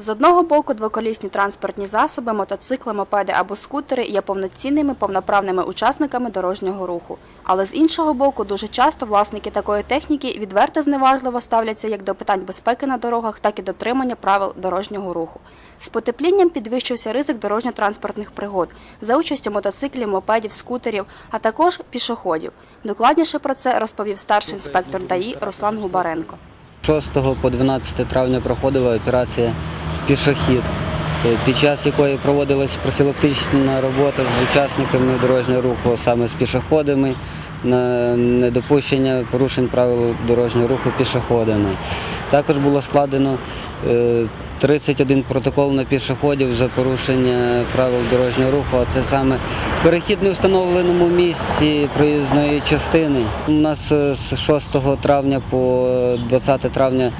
З одного боку, двоколісні транспортні засоби, мотоцикли, мопеди або скутери є повноцінними повноправними учасниками дорожнього руху. Але з іншого боку, дуже часто власники такої техніки відверто зневажливо ставляться як до питань безпеки на дорогах, так і дотримання правил дорожнього руху. З потеплінням підвищився ризик дорожньо-транспортних пригод за участю мотоциклів, мопедів, скутерів, а також пішоходів. Докладніше про це розповів старший інспектор ДАІ Руслан Губаренко. 6 по 12 травня проходила операція Пішохід, е, під час якої проводилась профілактична робота з учасниками дорожнього руху, саме з пішоходами, на недопущення порушень правил дорожнього руху пішоходами. Також було складено е, 31 протокол на пішоходів за порушення правил дорожнього руху, а це саме перехід не встановленому місці проїзної частини. У нас е, з 6 травня по 20 травня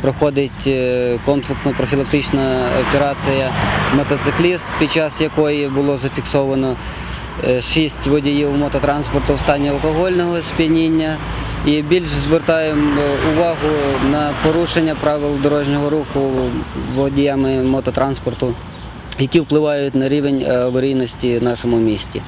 проходить е, комплексна профілактична операція мотоцикліст, під час якої було зафіксовано е, шість водіїв мототранспорту в стані алкогольного сп'яніння. І більш звертаємо е, увагу на порушення правил дорожнього руху водіями мототранспорту, які впливають на рівень е, аварійності в нашому місті.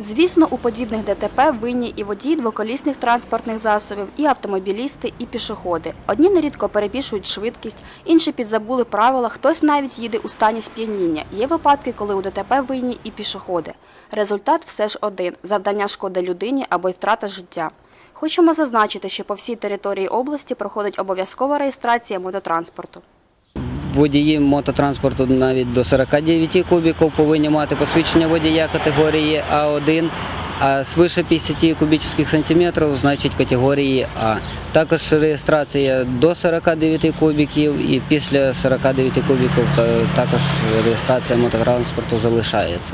Звісно, у подібних ДТП винні і водії двоколісних транспортних засобів, і автомобілісти, і пішоходи. Одні нерідко перебільшують швидкість, інші підзабули правила, хтось навіть їде у стані сп'яніння. Є випадки, коли у ДТП винні і пішоходи. Результат все ж один – завдання шкоди людині або й втрата життя. Хочемо зазначити, що по всій території області проходить обов'язкова реєстрація мототранспорту. Водії мототранспорту навіть до 49 кубіків повинні мати посвідчення водія категорії А1, а свише 50 кубічних сантиметрів значить категорії А. Також реєстрація до 49 кубіків і після 49 кубіків також реєстрація мототранспорту залишається.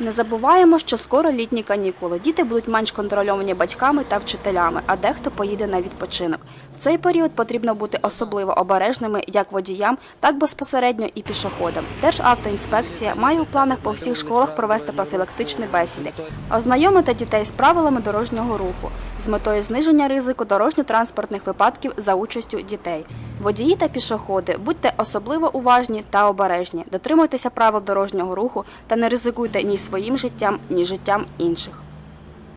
Не забуваємо, що скоро літні канікули. Діти будуть менш контрольовані батьками та вчителями, а дехто поїде на відпочинок. В цей період потрібно бути особливо обережними як водіям, так безпосередньо і пішоходам. Державтоінспекція має у планах по всіх школах провести профілактичні бесіди, ознайомити дітей з правилами дорожнього руху з метою зниження ризику дорожньо-транспортних випадків за участю дітей. Водії та пішоходи, будьте особливо уважні та обережні, дотримуйтеся правил дорожнього руху та не ризикуйте ні своїм життям, ні життям інших.